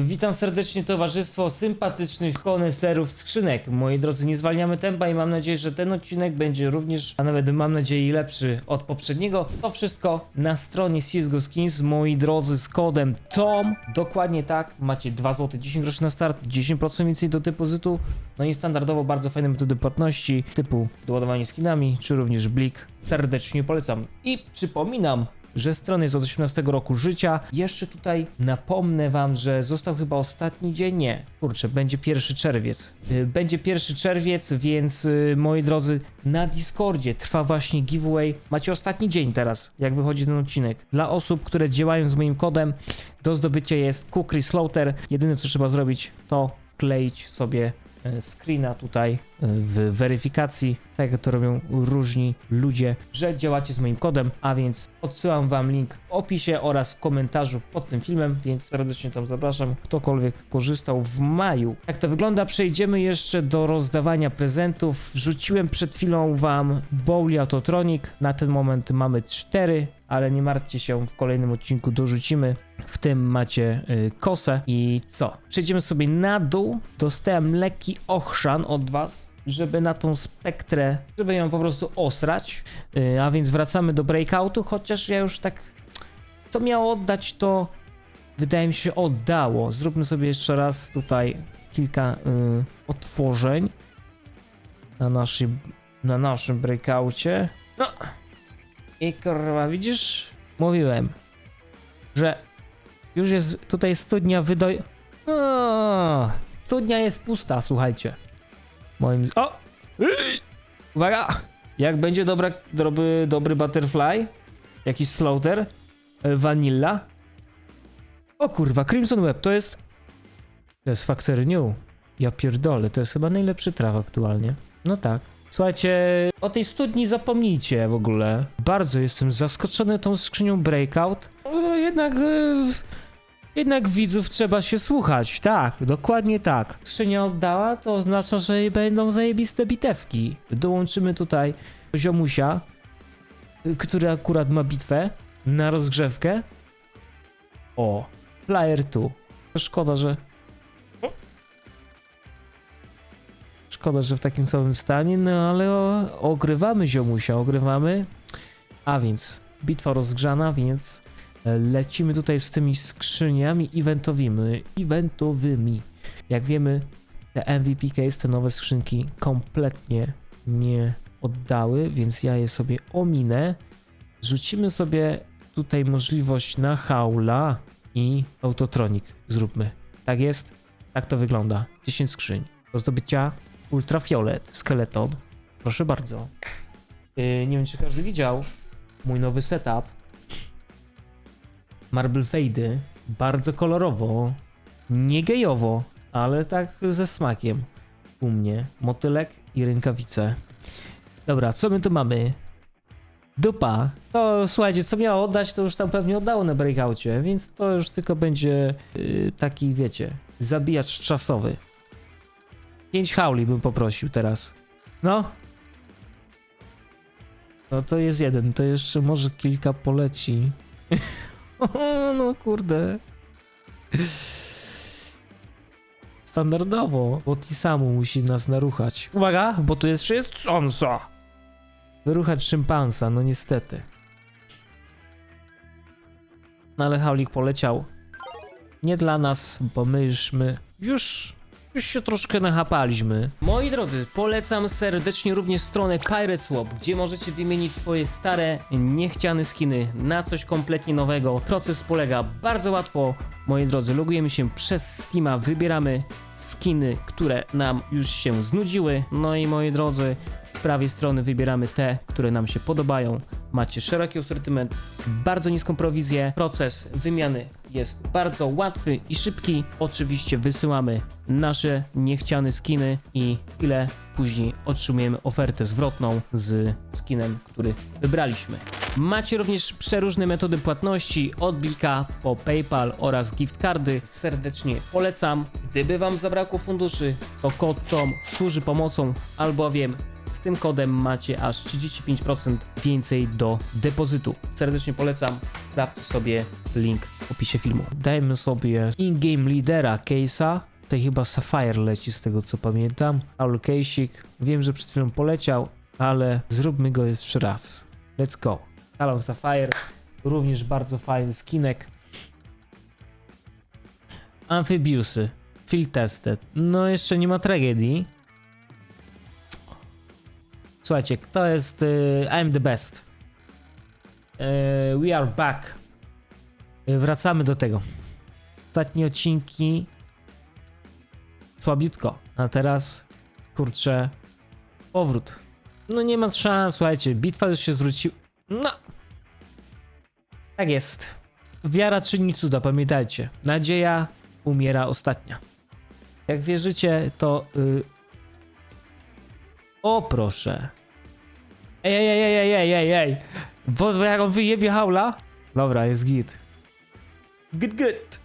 Witam serdecznie towarzystwo sympatycznych koneserów skrzynek. Moi drodzy, nie zwalniamy tempa i mam nadzieję, że ten odcinek będzie również, a nawet mam nadzieję lepszy od poprzedniego. To wszystko na stronie CSGO Skins, moi drodzy, z kodem TOM. Dokładnie tak, macie 2 zł, 10 groszy na start, 10% więcej do depozytu. No i standardowo bardzo fajne metody płatności typu doładowanie skinami, czy również blik. Serdecznie polecam. I przypominam, że strona jest od 18 roku życia. Jeszcze tutaj napomnę wam, że został chyba ostatni dzień. Nie, kurczę, będzie 1 czerwiec. Y, Będzie 1 czerwiec, więc y, moi drodzy, na Discordzie trwa właśnie giveaway. Macie ostatni dzień teraz, jak wychodzi ten odcinek. Dla osób, które działają z moim kodem, do zdobycia jest Kukry Slaughter. Jedyne co trzeba zrobić, to wkleić sobie screena tutaj e, w weryfikacji, tak jak to robią różni ludzie, że działacie z moim kodem, a więc odsyłam wam link w opisie oraz w komentarzu pod tym filmem, więc serdecznie tam zapraszam, ktokolwiek korzystał w maju. Jak to wygląda? Przejdziemy jeszcze do rozdawania prezentów. Wrzuciłem przed chwilą wam Bowli Autotronic, na ten moment mamy cztery, ale nie martwcie się, w kolejnym odcinku dorzucimy. W tym macie y, kosę i co? Przejdziemy sobie na dół. Dostałem lekki ochrzan od was, żeby na tą spektrę, żeby ją po prostu osrać. Y, a więc wracamy do breakoutu, chociaż ja już tak to miało oddać, to wydaje mi się oddało. Zróbmy sobie jeszcze raz tutaj kilka y, otworzeń na na naszym breakoucie. No. I kurwa, widzisz? Mówiłem, że już jest tutaj studnia wydoj... O, studnia jest pusta, słuchajcie. Moim... O! Uwaga! Jak będzie dobra, dobry, dobry butterfly? Jakiś slaughter? E, Vanilla? O kurwa, Crimson Web, to jest... To jest Factory New. Ja pierdolę, to jest chyba najlepszy traw aktualnie. No tak. Słuchajcie, o tej studni zapomnijcie w ogóle. Bardzo jestem zaskoczony tą skrzynią Breakout. O, jednak... e, jednak widzów trzeba się słuchać, tak, dokładnie tak. Skrzynia oddała, to oznacza, że będą zajebiste bitewki. Dołączymy tutaj ziomusia, który akurat ma bitwę na rozgrzewkę. O, player tu. Szkoda, że... Szkoda, że w takim samym stanie, no ale o, ogrywamy ziomusia, ogrywamy. A więc, bitwa rozgrzana, więc e, lecimy tutaj z tymi skrzyniami eventowymi. eventowymi. Jak wiemy, te MVP case, te nowe skrzynki kompletnie nie oddały, więc ja je sobie ominę. Rzucimy sobie tutaj możliwość na haula i autotronik zróbmy. Tak jest? Tak to wygląda. 10 skrzyń. Do zdobycia ultrafiolet, skeleton. Proszę bardzo. Yy, nie wiem, czy każdy widział mój nowy setup. Marble Fade. Bardzo kolorowo. Nie gejowo, ale tak ze smakiem. U mnie. Motylek i rękawice. Dobra, co my tu mamy? Dupa. To słuchajcie, co miało oddać, to już tam pewnie oddało na breakoutie, więc to już tylko będzie yy, taki, wiecie, zabijacz czasowy. 5 hauli bym poprosił teraz. No. No to jest jeden, to jeszcze może kilka poleci. No kurde. Standardowo, bo Tisamu musi nas naruchać. Uwaga, bo tu jeszcze jest szansa. Wyruchać szympansa, no niestety. No ale Haulik poleciał. Nie dla nas, bo my już już się troszkę nachapaliśmy. Moi drodzy, polecam serdecznie również stronę Pirate Swap, gdzie możecie wymienić swoje stare, niechciane skiny na coś kompletnie nowego. Proces polega bardzo łatwo. Moi drodzy, logujemy się przez Steama, wybieramy skiny, które nam już się znudziły. No i moi drodzy, z prawej strony wybieramy te, które nam się podobają. Macie szeroki asortyment, bardzo niską prowizję. Proces wymiany jest bardzo łatwy i szybki. Oczywiście wysyłamy nasze niechciane skiny i chwilę później otrzymujemy ofertę zwrotną z skinem, który wybraliśmy. Macie również przeróżne metody płatności od Blika po PayPal oraz gift cardy. Serdecznie polecam. Gdyby Wam zabrakło funduszy, to kod TOM służy pomocą, albowiem tym kodem macie aż 35% więcej do depozytu. Serdecznie polecam, sprawdźcie sobie link w opisie filmu. Dajmy sobie in-game lidera case'a. Tutaj chyba Sapphire leci z tego co pamiętam. Paul Case'ik. Wiem, że przed chwilą poleciał, ale zróbmy go jeszcze raz. Let's go. Talon Sapphire. Również bardzo fajny skinek. Amphibiusy. Field tested. No jeszcze nie ma tragedii. Słuchajcie, kto jest... y, I'm the best. Y, we are back. Y, wracamy do tego. Ostatnie odcinki słabiutko, a teraz kurczę powrót. No nie ma szans, słuchajcie, bitwa już się zwróciła. No. Tak jest. Wiara czyni cuda, pamiętajcie. Nadzieja umiera ostatnia. Jak wierzycie, to. y, O proszę. Ej, ej, ej, ej, ej, ej, ej. Bo jak on wyjebie haula. Dobra, jest git. Good, good.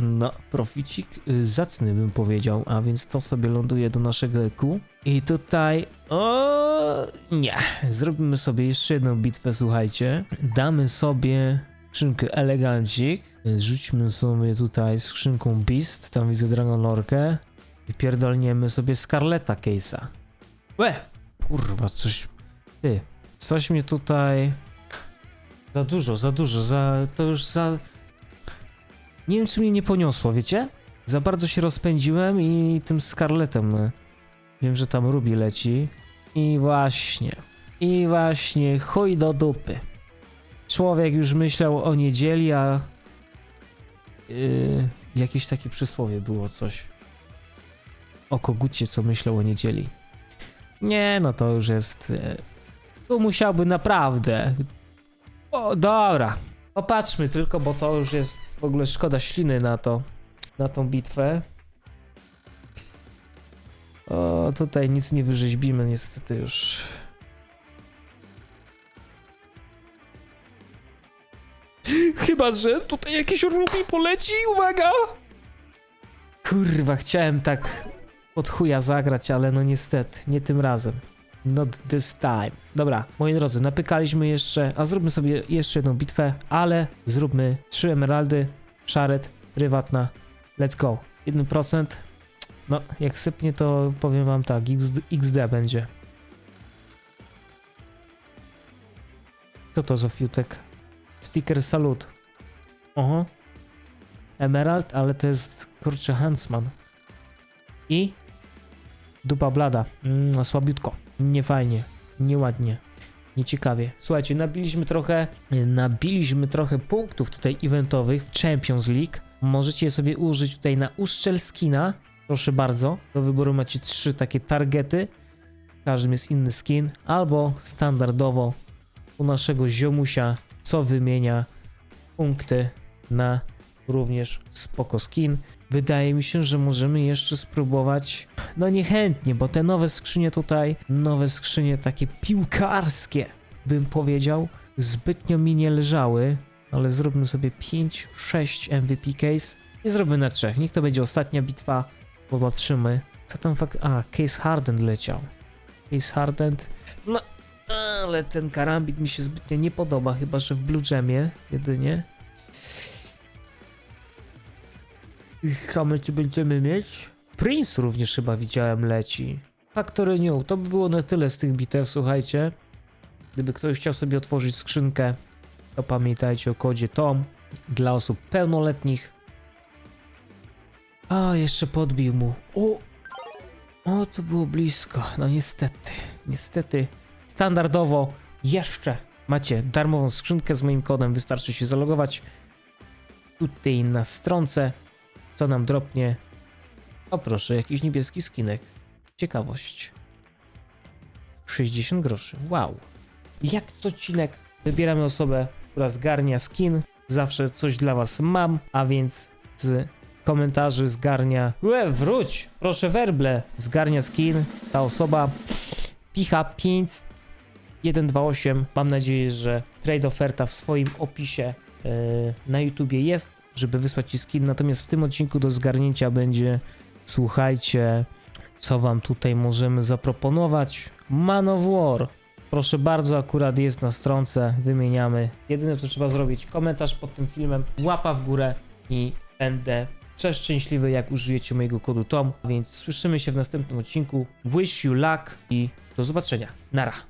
No, proficik y, zacny bym powiedział, a więc to sobie ląduje do naszego EQ. I tutaj. O nie. Zrobimy sobie jeszcze jedną bitwę, słuchajcie. Damy sobie skrzynkę elegancik. Rzućmy sobie tutaj skrzynką Beast. Tam widzę Dragon Lorkę. I pierdolniemy sobie Scarletta Case'a. Łe! Kurwa, coś. Ty. Coś mnie tutaj. Za dużo, za dużo, za. To już za. Nie wiem, czy mnie nie poniosło, wiecie? Za bardzo się rozpędziłem i tym Scarletem. e, Wiem, że tam Ruby leci. I właśnie. I właśnie, chuj do dupy. Człowiek już myślał o niedzieli, a. Yy, jakieś takie przysłowie było coś. O kogucie, co myślał o niedzieli. Nie, no to już jest. e, Tu musiałby naprawdę. O, dobra. Popatrzmy tylko, bo to już jest w ogóle szkoda śliny na to, na tą bitwę. O, tutaj nic nie wyrzeźbimy niestety już. Chyba, że tutaj jakiś rubi poleci, uwaga! Kurwa, chciałem tak od chuja zagrać, ale no niestety, nie tym razem. Not this time. Dobra, moi drodzy, napykaliśmy jeszcze, a zróbmy sobie jeszcze jedną bitwę, ale zróbmy trzy emeraldy, szaret, prywatna. Let's go. 1%. No, jak sypnie, to powiem wam tak, XD, XD będzie. Co to za fiutek? Sticker salut. Oho. Emerald, ale to jest kurczę Huntsman. I dupa blada. Mm, słabiutko. Niefajnie. Nieładnie. Nieciekawie. Słuchajcie, nabiliśmy trochę, nabiliśmy trochę punktów tutaj eventowych w Champions League. Możecie sobie użyć tutaj na uszczel skina. Proszę bardzo. Do wyboru macie trzy takie targety. Każdym jest inny skin. Albo standardowo u naszego ziomusia, co wymienia punkty na również spoko skin. Wydaje mi się, że możemy jeszcze spróbować, no niechętnie, bo te nowe skrzynie tutaj, nowe skrzynie takie piłkarskie, bym powiedział, zbytnio mi nie leżały, ale zróbmy sobie 5-6 MVP case i zrobimy na trzech. Niech to będzie ostatnia bitwa, popatrzymy. Co tam fakt... A, Case Harden leciał. Case Harden... No, ale ten karambit mi się zbytnio nie podoba, chyba że w Blue Jamie jedynie. I co my tu będziemy mieć? Prince również chyba widziałem leci. Factory New, to by było na tyle z tych bitew, słuchajcie. Gdyby ktoś chciał sobie otworzyć skrzynkę, to pamiętajcie o kodzie TOM dla osób pełnoletnich. A, jeszcze podbił mu. O, o, to było blisko. No niestety, niestety. Standardowo jeszcze macie darmową skrzynkę z moim kodem. Wystarczy się zalogować tutaj na stronce. Co nam dropnie? O proszę, jakiś niebieski skinek. Ciekawość. 60 groszy. Wow. Jak co odcinek wybieramy osobę, która zgarnia skin. Zawsze coś dla was mam, a więc z komentarzy zgarnia. Łe, wróć! Proszę werble. Zgarnia skin. Ta osoba picha 5 128. Mam nadzieję, że trade oferta w swoim opisie yy, na YouTubie jest, żeby wysłać ci skin. Natomiast w tym odcinku do zgarnięcia będzie, słuchajcie, Co wam tutaj możemy zaproponować? Man of War. Proszę bardzo, akurat jest na stronce, wymieniamy. Jedyne co trzeba zrobić, komentarz pod tym filmem, łapa w górę i będę przeszczęśliwy jak użyjecie mojego kodu TOM. Więc słyszymy się w następnym odcinku. Wish you luck i do zobaczenia. Nara.